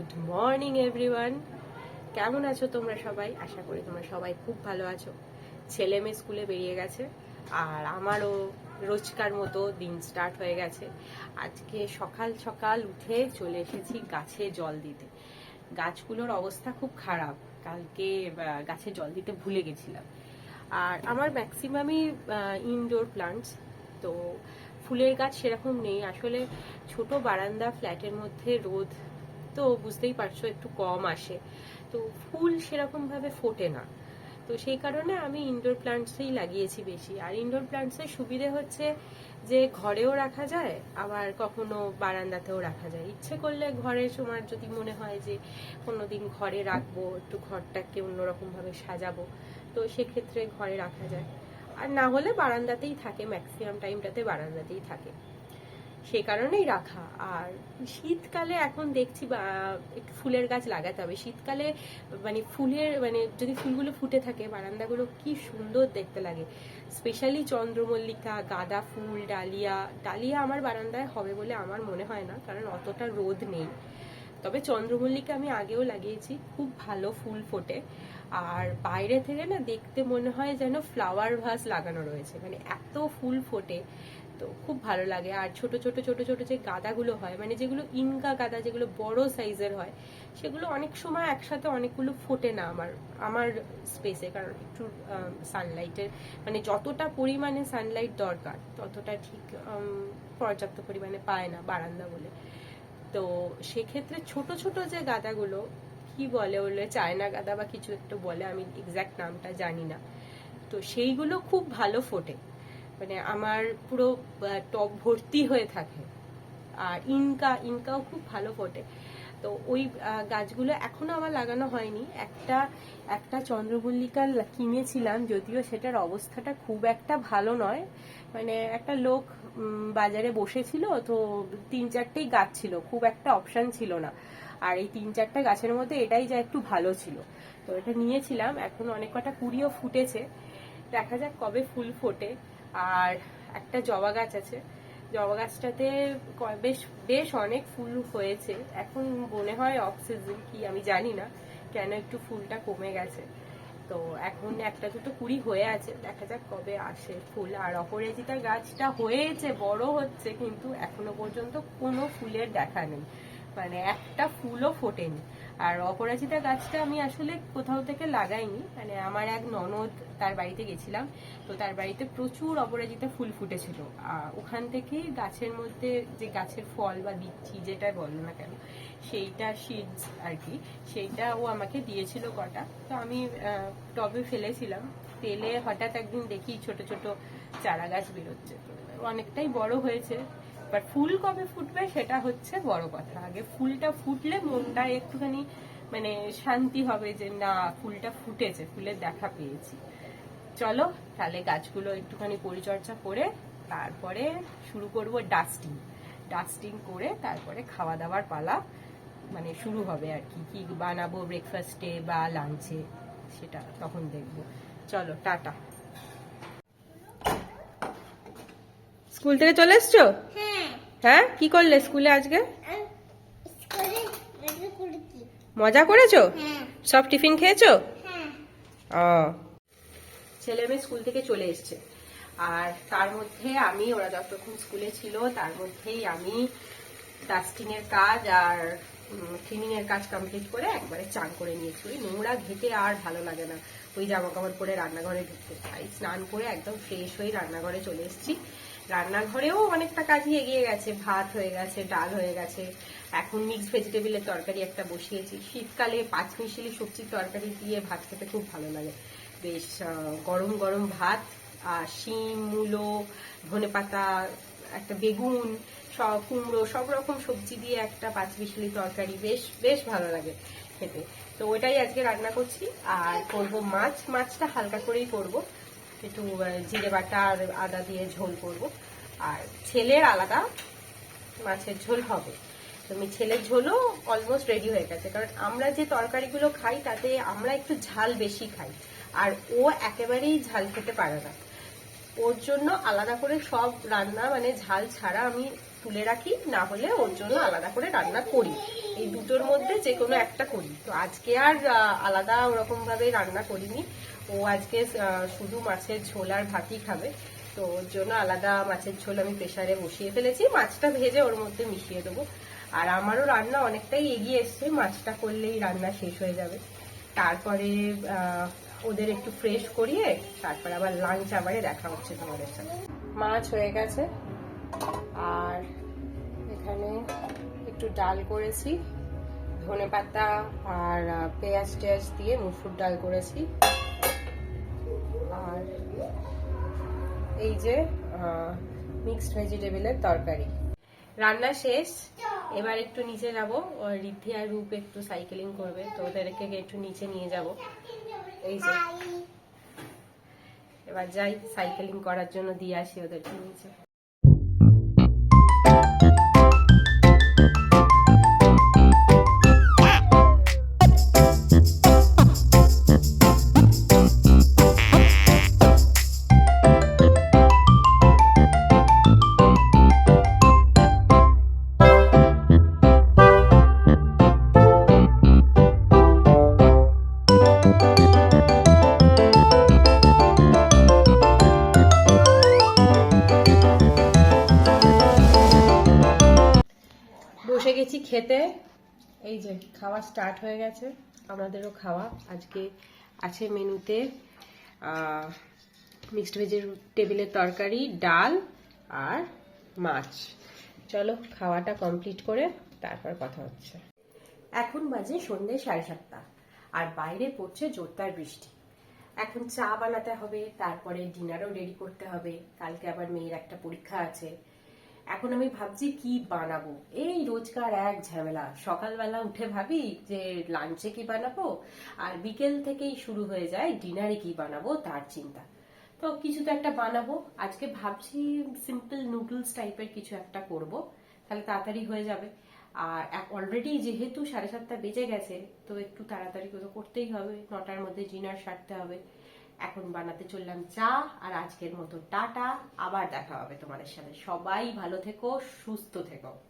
Good morning everyone কেমন আছো তোমরা সবাই? আশা করি তোমরা সবাই খুব ভালো আছো। ছেলে মেয়ে স্কুলে বেরিয়ে গেছে, আর আমারও রোজকার মতো দিন স্টার্ট হয়ে গেছে। আজকে সকাল সকাল উঠে চলে এসেছি গাছে জল দিতে। গাছগুলোর অবস্থা খুব খারাপ। কালকে গাছে জল দিতে ভুলে গেছিলাম। আর আমার ম্যাক্সিমামই ইনডোর প্লান্টস তো ফুলের গাছ সেরকম নেই। আসলে ছোট বারান্দা ফ্ল্যাটের মধ্যে রোদ তো বুঝতেই পারছ, একটু কম আসে। তো ফুল সেরকম ভাবে ফোটে না। তো সেই কারণে আমি ইনডোর প্লান্টসেই লাগিয়েছি বেশি। আর ইনডোর প্লান্টসের সুবিধে হচ্ছে যে ঘরেও রাখা যায়, আবার কখনো বারান্দাতেও রাখা যায়। ইচ্ছে করলে ঘরে সময় যদি মনে হয় যে কোনো দিন ঘরে রাখব, একটু ঘরটাকে অন্যরকম ভাবে সাজাবো, তো সেক্ষেত্রে ঘরে রাখা যায়। আর না হলে বারান্দাতেই থাকে ম্যাক্সিমাম টাইমটাতে বারান্দাতেই থাকে। সে কারণেই রাখা। আর শীতকালে এখন দেখছি একটু ফুলের গাছ লাগাতে হবে। শীতকালে মানে ফুলের মানে যদি ফুলগুলো ফুটে থাকে, বারান্দাগুলো কি সুন্দর দেখতে লাগে। স্পেশালি চন্দ্রমল্লিকা, গাঁদা ফুল, ডালিয়া। ডালিয়া আমার বারান্দায় হবে বলে আমার মনে হয় না, কারণ অতটা রোদ নেই। তবে চন্দ্রমল্লিকা আমি আগেও লাগিয়েছি, খুব ভালো ফুল ফোটে। আর বাইরে থেকে না দেখতে মনে হয় যেন ফ্লাওয়ার ভাস লাগানো রয়েছে। মানে এত ফুল ফোটে তো খুব ভালো লাগে। আর ছোট ছোট ছোট ছোট যে গাদাগুলো হয় মানে যেগুলো ইনকা গাদা, যেগুলো বড় সাইজের হয়, সেগুলো অনেক সময় একসাথে অনেকগুলো ফোটে না আমার আমার স্পেসে কারণ একটু সানলাইটের মানে যতটা পরিমাণে সানলাইট দরকার, ততটা ঠিক পর্যাপ্ত পরিমাণে পায় না বারান্দা বলে। তো সেক্ষেত্রে ছোট ছোট যে গাদাগুলো, কি বলে ওগুলো, চায়না গাদা বা কিছু একটু বলে, আমি এক্সাক্ট নামটা জানি না। তো সেইগুলো খুব ভালো ফোটে। মানে আমার পুরো টব ভর্তি হয়ে থাকে। আর ইনকা, ইনকাও খুব ভালো ফোটে। তো ওই গাছগুলো এখনও আমার লাগানো হয়নি। একটা একটা চন্দ্রমল্লিকা কিনেছিলাম, যদিও সেটার অবস্থাটা খুব একটা ভালো নয়। মানে একটা লোক বাজারে বসেছিল, তো তিন চারটেই গাছ ছিল, খুব একটা অপশান ছিল না। আর এই তিন চারটা গাছের মধ্যে এটাই যা একটু ভালো ছিল। তো এটা নিয়েছিলাম, এখন অনেক কটা কুড়িও ফুটেছে। দেখা যাক কবে ফুল ফোটে। আর একটা জবা গাছ আছে। জবা গাছটাতে বেশ বেশ অনেক ফুল হয়েছে। এখন মনে হয় অক্সিজেন কি আমি জানি না, কেন একটু ফুলটা কমে গেছে। তো এখন একটা দুটো কুড়ি হয়ে আছে, দেখা যাক কবে আসে ফুল। আর অপরাজিতা গাছটা হয়েছে, বড় হচ্ছে, কিন্তু এখনও পর্যন্ত কোনো ফুলের দেখা নেই। মানে একটা ফুলও ফোটেনি। আর অপরাজিতা গাছটা আমি আসলে কোথাও থেকে লাগাইনি। মানে আমার এক ননদ তার বাড়িতে গেছিলাম, তো তার বাড়িতে প্রচুর অপরাজিতা ফুল ফুটেছিল। ওখান থেকেই গাছের মধ্যে যে গাছের ফল বা বিচ্ছি যেটা বলো না কেন, সেইটা সিডস আর কি, সেইটা ও আমাকে দিয়েছিল কটা। তো আমি টবে ফেলেছিলাম। ফেলে হঠাৎ একদিন দেখি ছোট ছোট চারা গাছ বেরোচ্ছে অনেকটাই বড় হয়েছে। বাট ফুল কবে ফুটবে সেটা হচ্ছে বড় কথা। আগে ফুলটা ফুটলে মনটা একটুখানি মানে শান্তি হবে যে না, ফুলটা ফুটেছে, ফুলের দেখা পেয়েছি। চলো, তাহলে গাছগুলো একটুখানি পরিচর্যা করে তারপরে শুরু করব ডাস্টিং ডাস্টিং করে তারপরে খাওয়া দাওয়ার পালা মানে শুরু হবে আর কি। কি বানাবো ব্রেকফাস্টে বা লাঞ্চে সেটা তখন দেখব। চলো, টাটা। স্কুল থেকে চলে এসছো? হ্যাঁ হ্যাঁ? কি করলে স্কুলে আজকে? মজা করেছ। হ্যাঁ। সব টিফিন খেয়েছো? হ্যাঁ। ও। ছেলে মেয়ে স্কুল থেকে চলে এসছে। আর তার মধ্যে আমি ওরা যতক্ষণ স্কুলে ছিল তার মধ্যেই আমি ডাস্টিং এর কাজ আর ক্লিনিং এর কাজ কমপ্লিট করে একবারে চান করে নিয়েছি। ওই নোংরা ঘেটে আর ভালো লাগে না। ওই জামা কাপড় পরে রান্নাঘরে ঢুকতে। তাই স্নান করে একদম ফ্রেশ হয়ে রান্নাঘরে চলে এসেছি। রান্নাঘরেও অনেকটা কাজই এগিয়ে গেছে। ভাত হয়ে গেছে, ডাল হয়ে গেছে। এখন মিক্স ভেজিটেবলের তরকারি একটা বসিয়েছি। শীতকালে পাঁচ মিশালি সবজির তরকারি দিয়ে ভাত খেতে খুব ভালো লাগে। বেশ গরম গরম ভাত আর শিম, মূলো, ধনে পাতা, একটা বেগুন, সব কুমড়ো, সব রকম সবজি দিয়ে একটা পাঁচ মিশালি তরকারি বেশ বেশ ভালো লাগে খেতে। তো ওটাই আজকে রান্না করছি। আর করব মাছ। মাছটা হালকা করেই করব। একটু জিরে বাটা আর আদা দিয়ে ঝোল করব। আর ছেলের আলাদা মাছের ঝোল হবে। তুমি ছেলের ঝোলও অলমোস্ট রেডি হয়ে গেছে। কারণ আমরা যে তরকারিগুলো খাই, তাতে আমরা একটু ঝাল বেশি খাই। আর ও একেবারেই ঝাল খেতে পারে না। ওর জন্য আলাদা করে সব রান্না মানে ঝাল ছাড়া আমি তুলে রাখি। না হলে ওর জন্য আলাদা করে রান্না করি। এই দুটোর মধ্যে যে কোনো একটা করি। তো আজকে আর আলাদা ওরকম ভাবে রান্না করিনি। ও আজকে শুধু মাছের ঝোল আর ভাতই খাবে। তো ওর জন্য আলাদা মাছের ঝোল আমি প্রেশারে বসিয়ে ফেলেছি। মাছটা ভেজে ওর মধ্যে মিশিয়ে দেবো। আর আমারও রান্না অনেকটাই এগিয়ে এসছে। মাছটা করলেই রান্না শেষ হয়ে যাবে। তারপরে ওদের একটু ফ্রেশ করিয়ে তারপরে আবার লাঞ্চ আবারে দেখা হচ্ছে তোমাদের সাথে। মাছ হয়ে গেছে। আর এখানে একটু ডাল করেছি ধনে পাতা আর পেঁয়াজ টেয়াজ দিয়ে মুসুর ডাল করেছি। এই যে মিক্সড ভেজিটেবলের তরকারি। রান্না শেষ। এবার একটু নিচে যাব। রিদ্ধি আর রূপ একটু সাইকেলিং করবে, তো ওদেরকে একটু নিচে নিয়ে যাব। এই যে। এবার যাই সাইকেলিং করার জন্য দিয়ে আসি ওদেরকে নিচে। গেছি খেতে। এই যে, খাওয়া স্টার্ট হয়ে গেছে। আমাদেরও খাওয়া। আজকে আছে মেনুতে মিক্সড ভেজের টেবিলের তরকারি, ডাল আর মাছ। চলো, খাওয়াটা কমপ্লিট করে তারপর কথা হচ্ছে। এখন বাজে সন্ধ্যে সাড়ে সাতটা, আর বাইরে পড়ছে জোরদার বৃষ্টি। এখন চা বানাতে হবে, তারপরে ডিনারও রেডি করতে হবে। কালকে আবার মেয়ের একটা পরীক্ষা আছে। এখন আমি ভাবছি কি বানাবো? এই রোজকার এক ঝামেলা। সকালবেলা উঠে ভাবি যে লাঞ্চে কি বানাবো? আর বিকেল থেকেই শুরু হয়ে যায় ডিনারে কি বানাবো তার চিন্তা। তো কিছু তো একটা বানাবো। আজকে ভাবছি সিম্পল নুডলস টাইপের কিছু একটা করব। তাহলে তাড়াতাড়ি হয়ে যাবে। আর অলরেডি যেহেতু সাড়ে সাতটা বেজে গেছে, তো একটু তাড়াতাড়ি করে করতেই হবে। নটার মধ্যে ডিনার সারতে হবে। এখন বানাতে চললাম চা, আর আজকের মতো টাটা। আবার দেখা হবে তোমাদের সাথে। সবাই ভালো থেকো, সুস্থ থেকো।